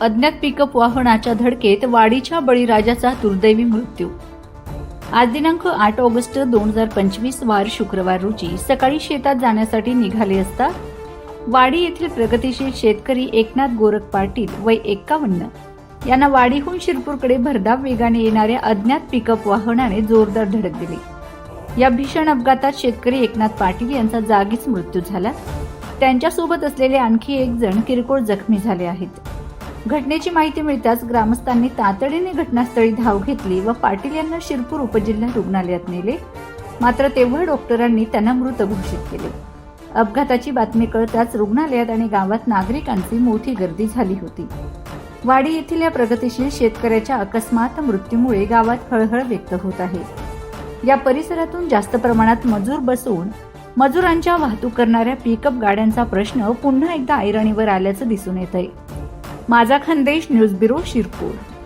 अज्ञात पिकअप वाहनाच्या धडकेत वाडीच्या बळीराजाचा दुर्दैवी मृत्यू. आज दिनांक आठ ऑगस्ट दोन हजार पंचवीस वार शुक्रवार रोजी सकाळी शेतात जाण्यासाठी निघाले असता वाडी येथील प्रगतीशील शेतकरी एकनाथ गोरख पाटील वय एक्कावन्न यांना वाडीहून शिरपूरकडे भरधाव वेगाने येणाऱ्या अज्ञात पिकअप वाहनाने जोरदार धडक दिली. या भीषण अपघातात शेतकरी एकनाथ पाटील यांचा जागीच मृत्यू झाला. त्यांच्यासोबत असलेले आणखी एक जण किरकोळ जखमी झाले आहेत. घटनेची माहिती मिळताच ग्रामस्थांनी तातडीने घटनास्थळी धाव घेतली व पाटील यांना शिरपूर उपजिल्हा रुग्णालयात नेले. मात्र तेव्हा डॉक्टरांनी त्यांना मृत घोषित केले. अपघाताची बातमी कळताच रुग्णालयात आणि गावात नागरिकांची मोठी गर्दी झाली होती. वाडी येथील या प्रगतीशील शेतकऱ्याच्या अकस्मात मृत्यूमुळे गावात हळहळ व्यक्त होत आहे. या परिसरातून जास्त प्रमाणात मजूर बसवून मजुरांच्या वाहतूक करणाऱ्या पिकअप गाड्यांचा प्रश्न पुन्हा एकदा ऐरणीवर आल्याचं दिसून येत आहे माझा खानदेश न्यूज ब्युरो शिरपूर.